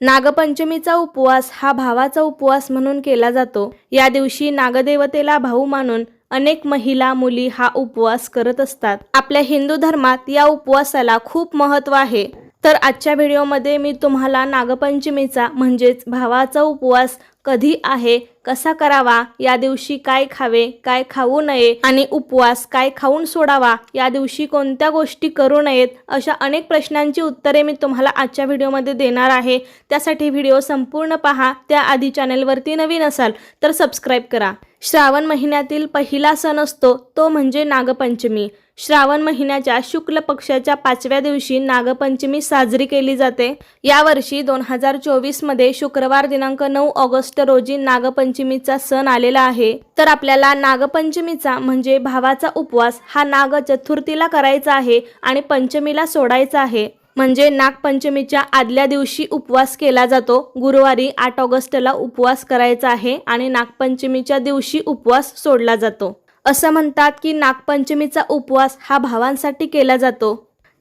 नागपंचमीचा उपवास हा भावाचा उपवास म्हणून केला जातो. या दिवशी नागदेवतेला भाऊ मानून अनेक महिला मुली हा उपवास करत असतात. आपल्या हिंदू धर्मात या उपवासाला खूप महत्त्व आहे. तर आजच्या व्हिडिओमध्ये मी तुम्हाला नागपंचमीचा म्हणजेच भावाचा उपवास कधी आहे कसा करावा या दिवशी काय खावे काय खाऊ नये आणि उपवास काय खाऊन सोडावा या दिवशी कोणत्या गोष्टी करू नयेत अशा अनेक प्रश्नांची उत्तरे मी तुम्हाला आजच्या व्हिडिओमध्ये देणार आहे. त्यासाठी व्हिडिओ संपूर्ण पहा त्याआधी चॅनलवरती नवीन असाल तर सबस्क्राईब करा. श्रावण महिन्यातील पहिला सण असतो तो म्हणजे नागपंचमी. श्रावण महिन्याच्या शुक्ल पक्षाच्या पाचव्या दिवशी नागपंचमी साजरी केली जाते. यावर्षी दोन हजार चोवीसमध्ये शुक्रवार दिनांक नऊ ऑगस्ट रोजी नागपंचमीचा सण आलेला आहे. तर आपल्याला नागपंचमीचा म्हणजे भावाचा उपवास हा नाग चतुर्थीला करायचा आहे आणि पंचमीला सोडायचा आहे. म्हणजे नागपंचमीच्या आदल्या दिवशी उपवास केला जातो. गुरुवारी आठ ऑगस्टला उपवास करायचा आहे आणि नागपंचमीच्या दिवशी उपवास सोडला जातो. असं म्हणतात की नागपंचमीचा उपवास हा भावांसाठी केला जातो.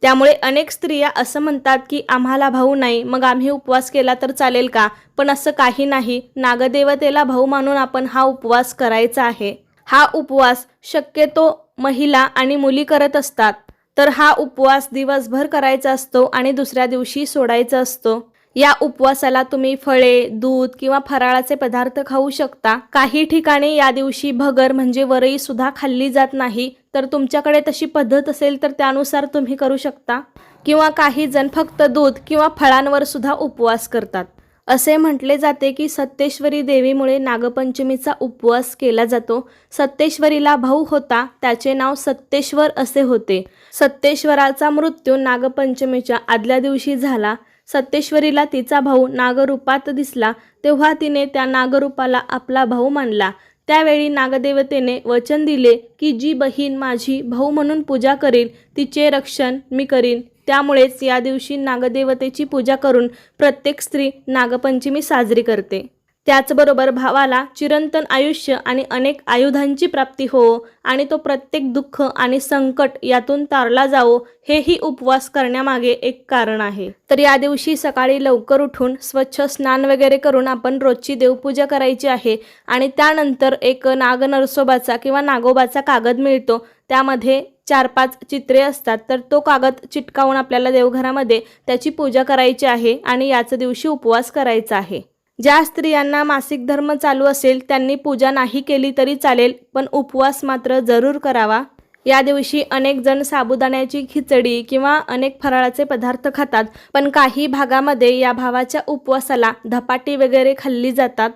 त्यामुळे अनेक स्त्रिया असं म्हणतात की आम्हाला भाऊ नाही मग आम्ही उपवास केला तर चालेल का? पण असं काही नाही. नागदेवतेला भाऊ मानून आपण हा उपवास करायचा आहे. हा उपवास शक्यतो महिला आणि मुली करत असतात. तर हा उपवास दिवसभर करायचा असतो आणि दुसऱ्या दिवशी सोडायचा असतो. या उपवासाला तुम्ही फळे दूध किंवा फराळाचे पदार्थ खाऊ शकता. काही ठिकाणी या दिवशी भगर म्हणजे वरई सुद्धा खाल्ली जात नाही. तर तुमच्याकडे तशी पद्धत असेल तर त्यानुसार तुम्ही करू शकता. किंवा काही जण फक्त दूध किंवा फळांवर सुद्धा उपवास करतात. असे म्हटले जाते की सत्तेश्वरी देवीमुळे नागपंचमीचा उपवास केला जातो. सत्तेश्वरीला भाऊ होता त्याचे नाव सत्तेश्वर असे होते. सत्तेश्वराचा मृत्यू नागपंचमीच्या आदल्या दिवशी झाला. सत्तेश्वरीला तिचा भाऊ नागरूपात दिसला तेव्हा तिने त्या नागरूपाला आपला भाऊ मानला. त्यावेळी नागदेवतेने वचन दिले की जी बहीण माझी भाऊ म्हणून पूजा करील तिचे रक्षण मी करीन. त्यामुळेच या दिवशी नागदेवतेची पूजा करून प्रत्येक स्त्री नागपंचमी साजरी करते. त्याचबरोबर भावाला चिरंतन आयुष्य आणि अनेक आयुधांची प्राप्ती हो आणि तो प्रत्येक दुःख आणि संकट यातून तारला जावो हेही उपवास करण्यामागे एक कारण आहे. तर या दिवशी सकाळी लवकर उठून स्वच्छ स्नान वगैरे करून आपण रोजची देवपूजा करायची आहे आणि त्यानंतर एक नाग नरसोबाचा किंवा नागोबाचा कागद मिळतो. त्यामध्ये चार पाच चित्रे असतात. तर तो कागद चिटकावून आपल्याला देवघरामध्ये त्याची पूजा करायची आहे आणि याच दिवशी उपवास करायचा आहे. ज्या स्त्रियांना मासिक धर्म चालू असेल त्यांनी पूजा नाही केली तरी चालेल पण उपवास मात्र जरूर करावा. या दिवशी अनेक जण साबुदाण्याची खिचडी किंवा अनेक फराळाचे पदार्थ खातात पण काही भागामध्ये या भावाच्या उपवासाला धपाटी वगैरे खाल्ली जातात.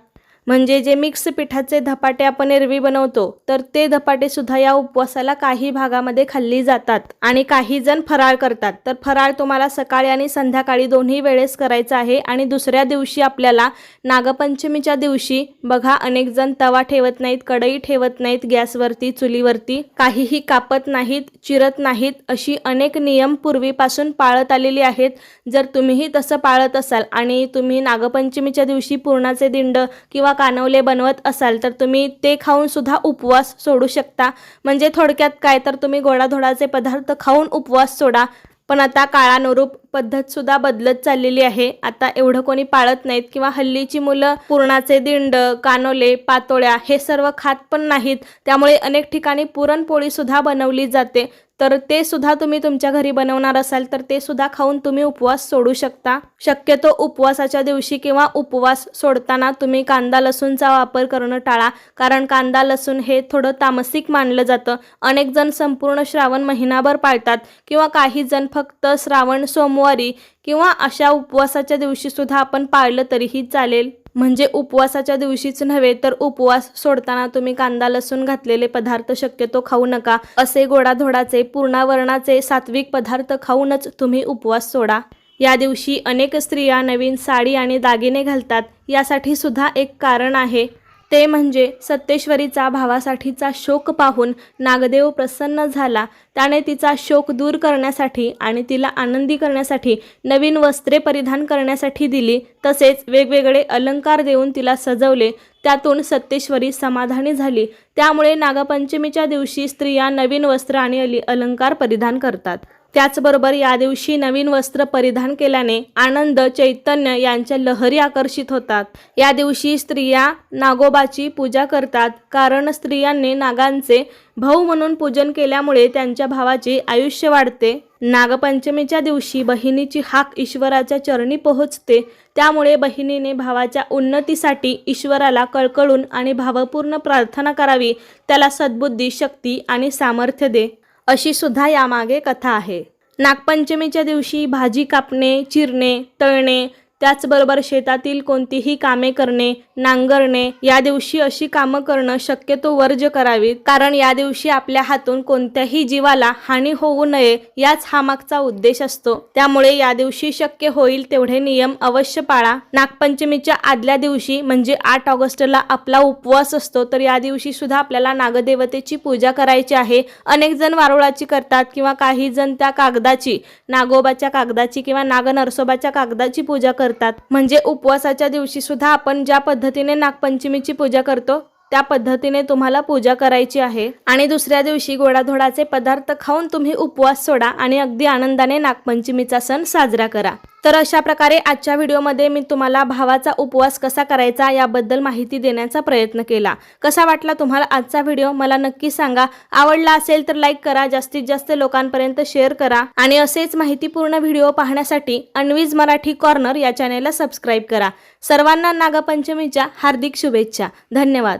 म्हणजे जे मिक्स पिठाचे धपाटे आपण एरवी बनवतो तर ते धपाटे सुद्धा या उपवासाला काही भागामध्ये खाल्ली जातात आणि काही जण फराळ करतात. तर फराळ तुम्हाला सकाळी आणि संध्याकाळी दोन्ही वेळेस करायचा आहे आणि दुसऱ्या दिवशी आपल्याला नागपंचमीच्या दिवशी बघा अनेक जण तवा ठेवत नाहीत कढई ठेवत नाहीत गॅसवरती चुलीवरती काहीही कापत नाहीत चिरत नाहीत अशी अनेक नियम पूर्वीपासून पाळत आलेली आहेत. जर तुम्हीही तसं पाळत असाल आणि तुम्ही नागपंचमीच्या दिवशी पूर्णाचे दिंड किंवा कानवले बनवत असाल तर तुम्ही ते खाऊनसुद्धा उपवास सोडू शकता. म्हणजे थोडक्यात काय तर तुम्ही गोडाधोडाचे पदार्थ खाऊन उपवास सोडा. पण आता काळानुरूप पद्धतसुद्धा बदलत चाललेली आहे. आता एवढं कोणी पाळत नाहीत किंवा हल्लीची मुलं पुरणाचे दिंड कानोले पातोळ्या हे सर्व खात पण नाहीत. त्यामुळे अनेक ठिकाणी पुरणपोळीसुद्धा बनवली जाते. तर ते सुद्धा तुम्ही तुमच्या घरी बनवणार असाल तर ते सुद्धा खाऊन तुम्ही उपवास सोडू शकता. शक्यतो उपवासाच्या दिवशी किंवा उपवास सोडताना तुम्ही कांदा लसूणचा वापर करणं टाळा. कारण कांदा लसूण हे थोडं तामसिक मानलं जातं. अनेक जण संपूर्ण श्रावण महिनाभर पाळतात किंवा काही जण फक्त श्रावण सोमवार किंवा अशा उपवासाच्या दिवशी सुद्धा आपण पाळलं तरीही चालेल. म्हणजे उपवासाच्या दिवशीच नव्हे तर उपवास सोडताना तुम्ही कांदा लसूण घातलेले पदार्थ शक्यतो खाऊ नका. असे गोडाधोडाचे पूर्णावरणाचे सात्विक पदार्थ खाऊनच तुम्ही उपवास सोडा. या दिवशी अनेक स्त्रिया नवीन साडी आणि दागिने घालतात यासाठी सुद्धा एक कारण आहे. ते म्हणजे सत्तेश्वरीचा भावासाठीचा शोक पाहून नागदेव प्रसन्न झाला. त्याने तिचा शोक दूर करण्यासाठी आणि तिला आनंदी करण्यासाठी नवीन वस्त्रे परिधान करण्यासाठी दिली. तसेच वेगवेगळे अलंकार देऊन तिला सजवले. त्यातून सत्तेश्वरी समाधानी झाली. त्यामुळे नागपंचमीच्या दिवशी स्त्रिया नवीन वस्त्र आणि अली अलंकार परिधान करतात. त्याचबरोबर या दिवशी नवीन वस्त्र परिधान केल्याने आनंद चैतन्य यांच्या लहरी आकर्षित होतात. या दिवशी स्त्रिया नागोबाची पूजा करतात कारण स्त्रियांनी नागांचे भाऊ म्हणून पूजन केल्यामुळे त्यांच्या भावाचे आयुष्य वाढते. नागपंचमीच्या दिवशी बहिणीची हाक ईश्वराच्या चरणी पोहोचते. त्यामुळे बहिणीने भावाच्या उन्नतीसाठी ईश्वराला कळकळून आणि भावपूर्ण प्रार्थना करावी. त्याला सद्बुद्धी शक्ती आणि सामर्थ्य दे. अशी सुद्धा यामागे कथा आहे. नागपंचमीच्या दिवशी भाजी कापणे चिरणे तळणे त्याचबरोबर शेतातील कोणतीही कामे करणे नांगरणे या दिवशी अशी कामं करणं शक्यतो वर्ज करावीत. कारण या दिवशी आपल्या हातून कोणत्याही जीवाला हानी होऊ नये याच हा मागचा उद्देश असतो. त्यामुळे या दिवशी शक्य होईल तेवढे नियम अवश्य पाळा. नागपंचमीच्या आदल्या दिवशी म्हणजे आठ ऑगस्टला आपला उपवास असतो तर या दिवशी सुद्धा आपल्याला नागदेवतेची पूजा करायची आहे. अनेक जण वारुळाची करतात किंवा काही जण त्या कागदाची नागोबाच्या कागदाची किंवा नाग नरसोबाच्या कागदाची पूजा करतात. म्हणजे उपवासाच्या दिवशी सुद्धा आपण ज्या पद्धतीने नागपंचमीची पूजा करतो त्या पद्धतीने तुम्हाला पूजा करायची आहे. आणि दुसऱ्या दिवशी गोडाधोडाचे पदार्थ खाऊन तुम्ही उपवास सोडा आणि अगदी आनंदाने नागपंचमीचा सण साजरा करा. तर अशा प्रकारे आजच्या व्हिडिओमध्ये मी तुम्हाला भावाचा उपवास कसा करायचा याबद्दल माहिती देण्याचा प्रयत्न केला. कसा वाटला तुम्हाला आजचा व्हिडिओ? मला नक्की सांगा. आवडला असेल तर लाईक करा जास्तीत जास्त लोकांपर्यंत शेअर करा आणि असेच माहितीपूर्ण व्हिडिओ पाहण्यासाठी अनवीज मराठी कॉर्नर या चॅनेलला सबस्क्राईब करा. सर्वांना नागपंचमीच्या हार्दिक शुभेच्छा. धन्यवाद.